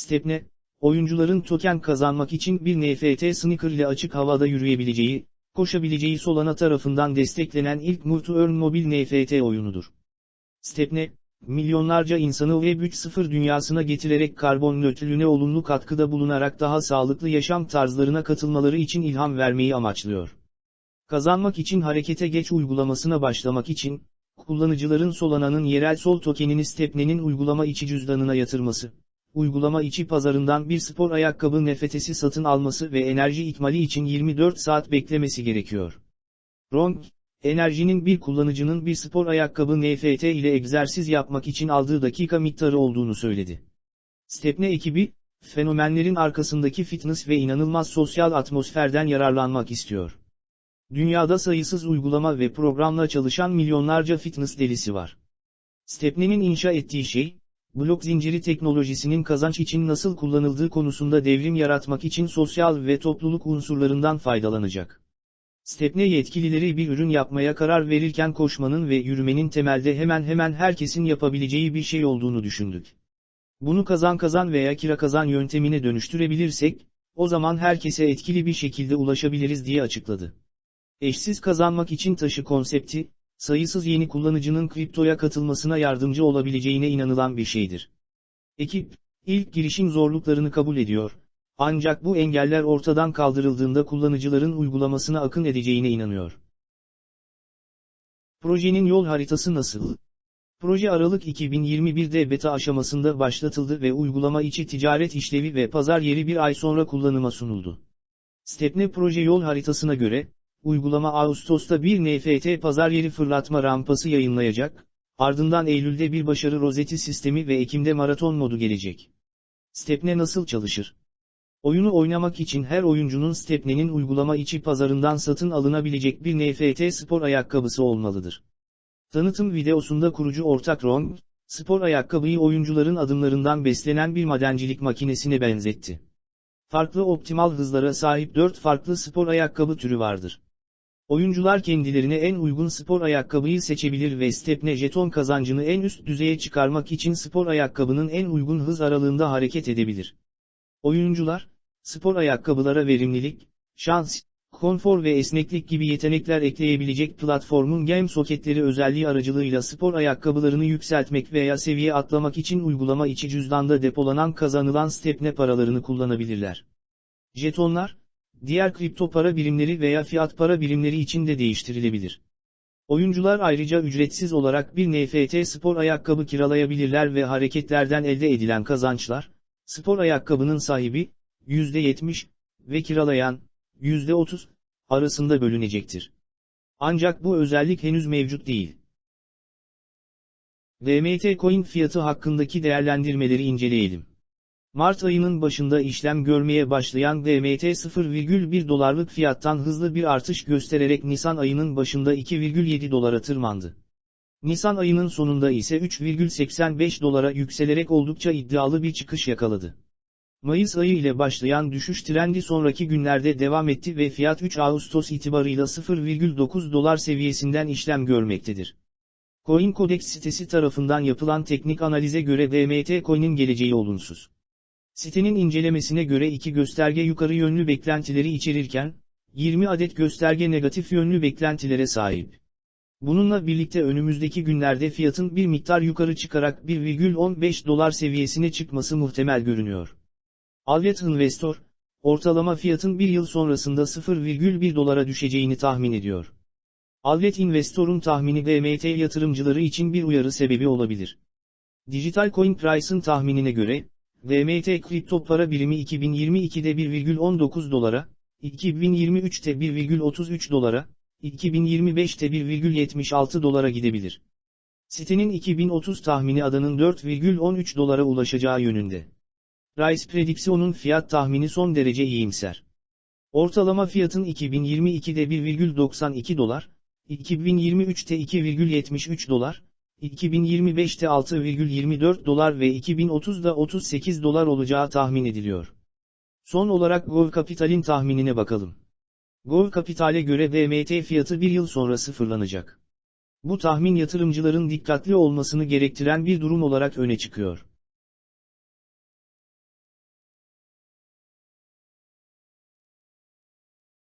Stepne, oyuncuların token kazanmak için bir NFT sneaker ile açık havada yürüyebileceği, koşabileceği Solana tarafından desteklenen ilk Move-to-Earn mobil NFT oyunudur. Stepne, milyonlarca insanı Web 3.0 dünyasına getirerek karbon nötrlüğüne olumlu katkıda bulunarak daha sağlıklı yaşam tarzlarına katılmaları için ilham vermeyi amaçlıyor. Kazanmak için harekete geç uygulamasına başlamak için, kullanıcıların Solana'nın yerel sol tokenini Stepne'nin uygulama içi cüzdanına yatırması, uygulama içi pazarından bir spor ayakkabı nefetesi satın alması ve enerji ikmali için 24 saat beklemesi gerekiyor. Ronk, enerjinin bir kullanıcının bir spor ayakkabı NFT ile egzersiz yapmak için aldığı dakika miktarı olduğunu söyledi. Stepne ekibi, fenomenlerin arkasındaki fitness ve inanılmaz sosyal atmosferden yararlanmak istiyor. Dünyada sayısız uygulama ve programla çalışan milyonlarca fitness delisi var. Stepne'nin inşa ettiği şey, blok zinciri teknolojisinin kazanç için nasıl kullanıldığı konusunda devrim yaratmak için sosyal ve topluluk unsurlarından faydalanacak. Stepne yetkilileri bir ürün yapmaya karar verirken koşmanın ve yürümenin temelde hemen hemen herkesin yapabileceği bir şey olduğunu düşündük. Bunu kazan kazan veya kira kazan yöntemine dönüştürebilirsek, o zaman herkese etkili bir şekilde ulaşabiliriz diye açıkladı. Eşsiz kazanmak için taşı konsepti, sayısız yeni kullanıcının kriptoya katılmasına yardımcı olabileceğine inanılan bir şeydir. Ekip, ilk girişim zorluklarını kabul ediyor, ancak bu engeller ortadan kaldırıldığında kullanıcıların uygulamasına akın edeceğine inanıyor. Projenin yol haritası nasıl? Proje Aralık 2021'de beta aşamasında başlatıldı ve uygulama içi ticaret işlevi ve pazar yeri bir ay sonra kullanıma sunuldu. Stepne proje yol haritasına göre, uygulama Ağustos'ta bir NFT pazar yeri fırlatma rampası yayınlayacak, ardından Eylül'de bir başarı rozeti sistemi ve Ekim'de maraton modu gelecek. Stepne nasıl çalışır? Oyunu oynamak için her oyuncunun Stepne'nin uygulama içi pazarından satın alınabilecek bir NFT spor ayakkabısı olmalıdır. Tanıtım videosunda kurucu ortak Ron, spor ayakkabıyı oyuncuların adımlarından beslenen bir madencilik makinesine benzetti. Farklı optimal hızlara sahip 4 farklı spor ayakkabı türü vardır. Oyuncular kendilerine en uygun spor ayakkabıyı seçebilir ve Stepne jeton kazancını en üst düzeye çıkarmak için spor ayakkabının en uygun hız aralığında hareket edebilir. Oyuncular, spor ayakkabılara verimlilik, şans, konfor ve esneklik gibi yetenekler ekleyebilecek platformun game soketleri özelliği aracılığıyla spor ayakkabılarını yükseltmek veya seviye atlamak için uygulama içi cüzdanda depolanan kazanılan stepne paralarını kullanabilirler. Jetonlar, diğer kripto para birimleri veya fiyat para birimleri için de değiştirilebilir. Oyuncular ayrıca ücretsiz olarak bir NFT spor ayakkabı kiralayabilirler ve hareketlerden elde edilen kazançlar, spor ayakkabının sahibi, %70 ve kiralayan, %30 arasında bölünecektir. Ancak bu özellik henüz mevcut değil. DMT Coin fiyatı hakkındaki değerlendirmeleri inceleyelim. Mart ayının başında işlem görmeye başlayan DMT 0,1 dolarlık fiyattan hızlı bir artış göstererek Nisan ayının başında 2,7 dolara tırmandı. Nisan ayının sonunda ise 3,85 dolara yükselerek oldukça iddialı bir çıkış yakaladı. Mayıs ayı ile başlayan düşüş trendi sonraki günlerde devam etti ve fiyat 3 Ağustos itibarıyla 0,9 dolar seviyesinden işlem görmektedir. CoinCodex sitesi tarafından yapılan teknik analize göre DMT coin'in geleceği olumsuz. Sitenin incelemesine göre iki gösterge yukarı yönlü beklentileri içerirken, 20 adet gösterge negatif yönlü beklentilere sahip. Bununla birlikte önümüzdeki günlerde fiyatın bir miktar yukarı çıkarak 1,15 dolar seviyesine çıkması muhtemel görünüyor. Alvet Investor, ortalama fiyatın bir yıl sonrasında 0,1 dolara düşeceğini tahmin ediyor. Alvet Investor'un tahmini DMT yatırımcıları için bir uyarı sebebi olabilir. Digital Coin Price'ın tahminine göre, DMT kripto para birimi 2022'de 1,19 dolara, 2023'te 1,33 dolara, 2025'te 1,76 dolara gidebilir. Sitenin 2030 tahmini adanın 4,13 dolara ulaşacağı yönünde. Rice prediksiyonun fiyat tahmini son derece iyimser. Ortalama fiyatın 2022'de 1,92 dolar, 2023'te 2,73 dolar, 2025'te 6,24 dolar ve 2030'da 38 dolar olacağı tahmin ediliyor. Son olarak Gov Capital'in tahminine bakalım. Gov Capital'e göre DMT fiyatı bir yıl sonra sıfırlanacak. Bu tahmin yatırımcıların dikkatli olmasını gerektiren bir durum olarak öne çıkıyor.